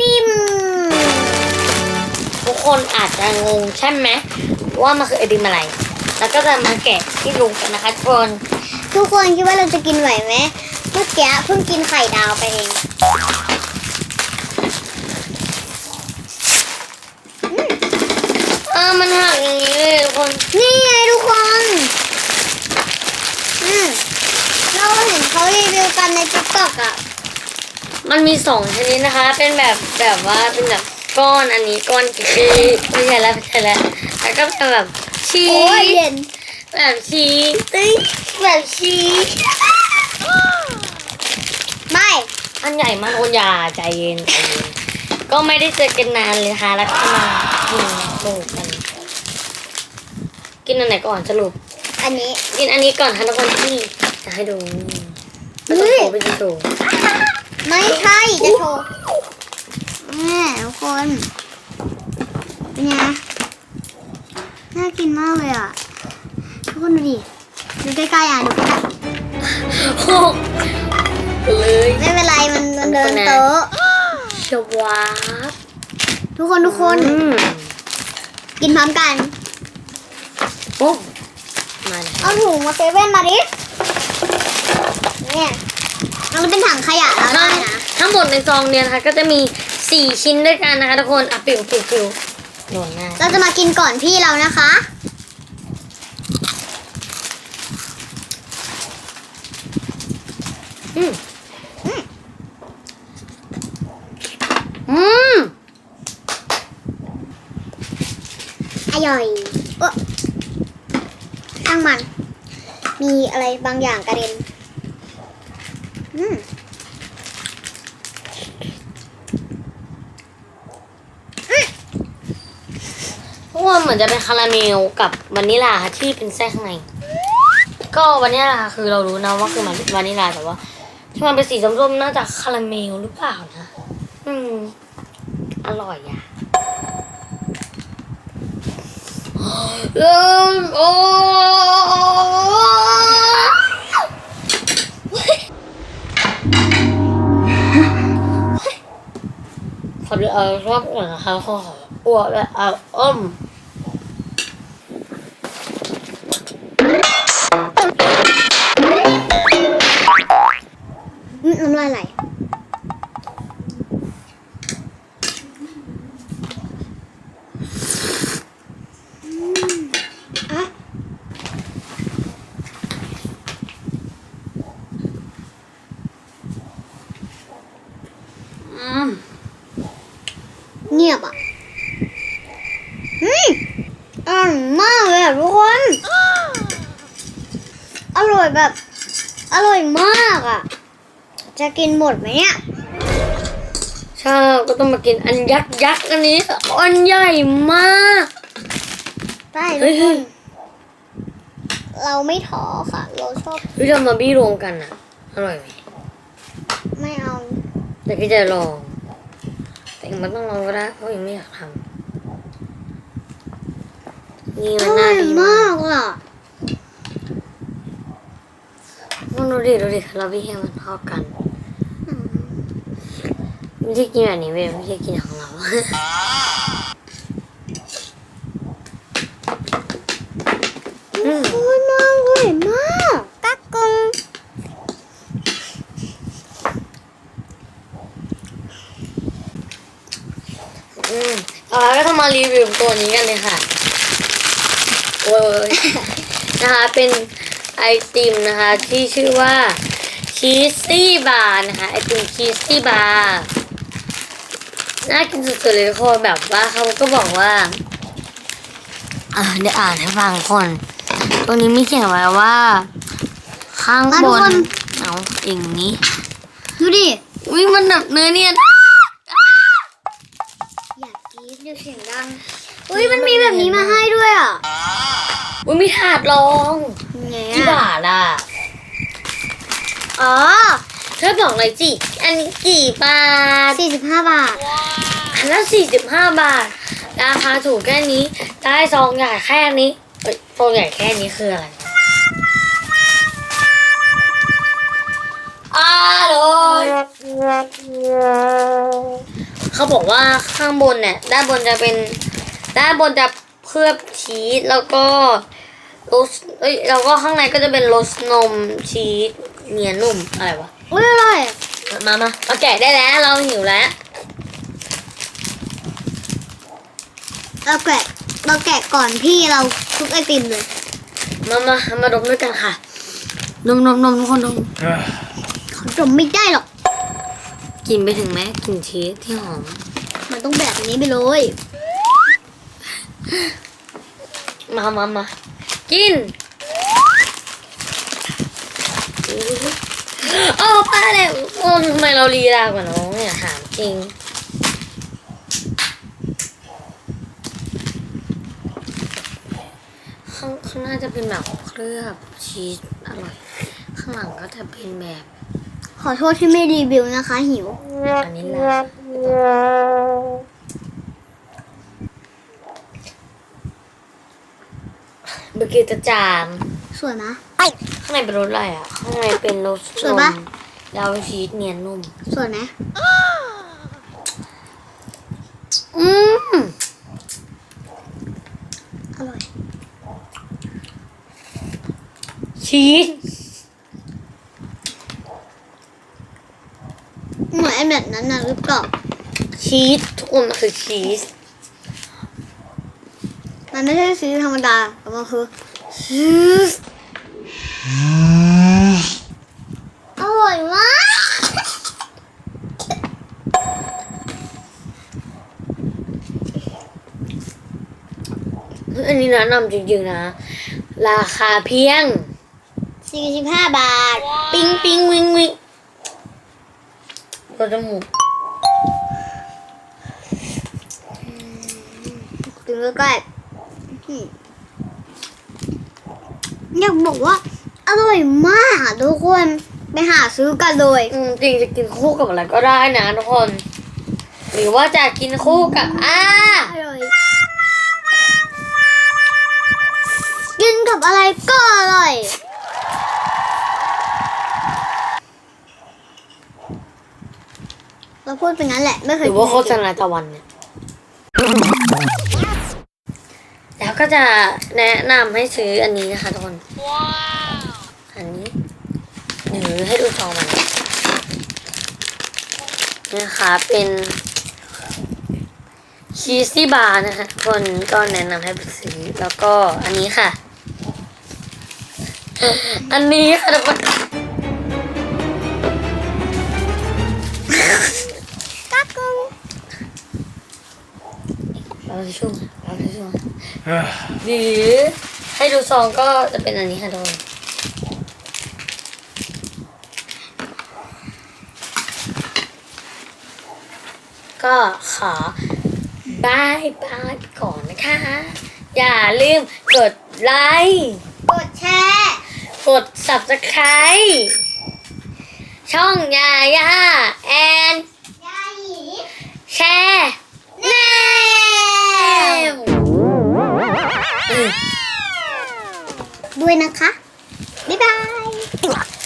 ติม ทุกคนอาจจะงงใช่ไหมว่ามันคือไอติมอะไร แล้วก็จะมาแกะที่ลุงกันนะคะทุกคนทุกคนคิดว่าเราจะกินไหวไหมเมื่อกี้เพิ่งกินไข่ดาวไปเองเออมันหักอย่างนี้เลยทุกคน นี่ไงทุกคน อืมเราเห็นเขารีวิวกันในติ๊กต็อกอะ มันมีสองชนิดนะคะ เป็นแบบแบบว่าเป็นแบบก้อนอันนี้ก้อนกี่ไม่ใช่แล้วไม่ใช่แล้วแล้วก็เป็นแบบชีโอ้ยสเย็นแบบชีสตึ้ยแบบชีสไม่อันใหญ่มากคนอย่าใจเย็นใจเย็นก็ไม่ได้เจอกันนานเลยค่ะแล้วก็มากินหมูกันกินอันไหนก่อนสรุป อันนี้กินอันนี้ก่อนค่ะทุกคนที่จะให้ดูไม่ต้องโชว์ไม่ต้องโชว์ ไม่ใช่จะโชว์แม่ทุกคน เป็นไง น่ากินมากเลยอะ ทุกคนดูดิ ดูใกล้ๆอะ ดูใกล้โอ้เลยๆไม่เป็นไร มันมันเดินโต๊ะ ชวาบทุกคนทุกคน อืมกินพร้อมกันโอ้มาเลยเอาถุงมาเซเว่นมาดิ เนี่ย มันเป็นถังขยะแล้วได้นะทั้งหมดในซองเนี่ยนะคะก็จะมีสี่ชิ้นด้วยกันนะคะทุกคนอะปิวปิวปิวโดนหน้าเราจะมากินก่อนพี่เรานะคะอืมอืมอร่อยเออช่างมัน มีอะไรบางอย่างกระเด็นอืม ทุกคนเหมือนจะเป็นคาราเมลกับวานิลาที่เป็นแทรกข้างใน ก็วานิลาคือเรารู้นะว่าคือมันวานิลาแต่ว่า ที่มันเป็นสีส้มๆน่าจะคาราเมลหรือเปล่านะ อืม อร่อยอะเอิ่มโอ้ ขอดูเอาชอบอ้วนเขาเขออ้วนและเอาอ้อมน้ำลายไหลอืมอะ อืม เงียบอะอืมอร่อยมากเลยอะ ทุกคน อร่อยแบบ อร่อยมากอะ จะกินหมดไหมเนี่ยใช่ก็ต้องมากินอันยักษ์ยักษ์อันนี้ อันใหญ่มากได้เฮ้ทุกยคเฮ้นยเราไม่ท้อค่ะ เราชอบพี่ทำมาบี้รวมกันอะอร่อยไหมไม่เอา แต่พี่จะลอง แต่มันต้องลองก็ได้เพราะยังไม่อยากทำ นี่อมันร่น่าอยดีมามากกอะมึงดูดิดูดิเราพี่ให้มันเท่ากันไม่ใช่กินแบบนี้เว้ยไม่ใช่กินของเราอืมโอ้ยมากเลยมากกักกงอืมเอาละก็ต้องมารีวิวตัวนี้กันเลยค่ะ โอ้ยนะคะเป็นไอติมนะคะที่ชื่อว่าชีสซี่บาร์นะคะไอติมชีสซี่บาร์น่ากินสุดๆเลยทุกคนแบบว่าเขาก็บอกว่าเออเดี๋ยวอ่านให้ฟังคน ตรงนี้มีเขียนไว้ว่า ข้างบน เอาอย่างนี้ ดูดิอุ้ยมันแบบเนื้อเนี่ยอยากกรี๊ดเดี๋ยวเสียงดัง อุ้ยมันมีแบบนี้มาให้ด้วยอะอุ้ยมีถาดรองไงกี่บาทอะอ๋อเธอบอกเลยจิอันนี้กี่บาทสี่สิบห้าบาท อันละสี่สิบห้าบาท ราคาถูกแค่นี้ ได้ซองใหญ่แค่นี้เอ้ยซองใหญ่แค่นี้คืออะไรเขาบอกว่าข้างบนเนี่ยด้านบนจะเป็น ด้านบนจะเคลือบชีสแล้วก็รสเอ้ยแล้วก็ข้างในก็จะเป็นรสนมชีสเนียนนุ่มอะไรวะอุ้ยอร่อยมามามาแกะได้แล้วเราหิวแล้วเราแกะเราแกะก่อนพี่เราทุกไอติมเลย มามามาดมด้วยกันค่ะนมนมนมทุกคนนมเขาจมไม่ได้หรอกกลินไปถึงไหมกลิ่นชีสที่หอม มันต้องแบบนี้ไปเลย มามามากินโอ้ป้าเลยโอ้ทำไมเราลีลากว่าน้องเนี่ยถามจริงข้างข้างหน้าจะเป็นแบบเคลือบชีสอร่อย ข้างหลังก็จะเป็นแบบ ขอโทษที่ไม่รีวิวนะคะหิว อันนี้แหละ เมื่อกี้จะจามสวยไหมะข้างในเป็นรสอะไรอะ ข้างในเป็นรสสวยปะ ดาวชีสเนียนนุ่ม สวยไหมอืมอร่อย ชีสเหมือนไอแบบนั้นนะหรือเปล่าชีสทุกคนมันคือชีส มันไม่ใช่ซีธรรมดาแต่มันคืออร่อยมากอันนี้แนะนำจริงๆนะ ราคาเพียง 45 บาท ปิ้งปิ้งวิงวิงตัวจมูกถึงแล้วก็ อืมอยากบอกว่า อร่อยมากอะทุกคนไปหาซื้อกันเลยอืมจริงจะกินคู่กับอะไรก็ได้นะทุกคน หรือว่าจะกินคู่กับอ่าอร่อยกินกับอะไรก็อร่อยเราพูดเป็นงั้นแหละไม่เคหยรือว่าโฆษกินณาตะวันเนี่ยแล้ว ก็จะแนะนำให้ซื้ออันนี้นะคะทุกคนอันนี้หรือให้ดูซองมันนะคะเป็นชีสซี่บาร์นะคะทุกคนก็แนะนำให้ไปซื้อแล้วก็อันนี้ค่ะ อันนี้ค่ะทุกคนกักกงเราจะช่วย เราจะช่วยหรือให้ดูซองก็จะเป็นอันนี้ค่ะทุกคนก็ขอบายบายก่อนนะคะ อย่าลืมกดไลค์กดแชร์กด subscribe ช่องยาย่าแอนยาหยีแชร์ ด้วยนะคะ บ๊ายบาย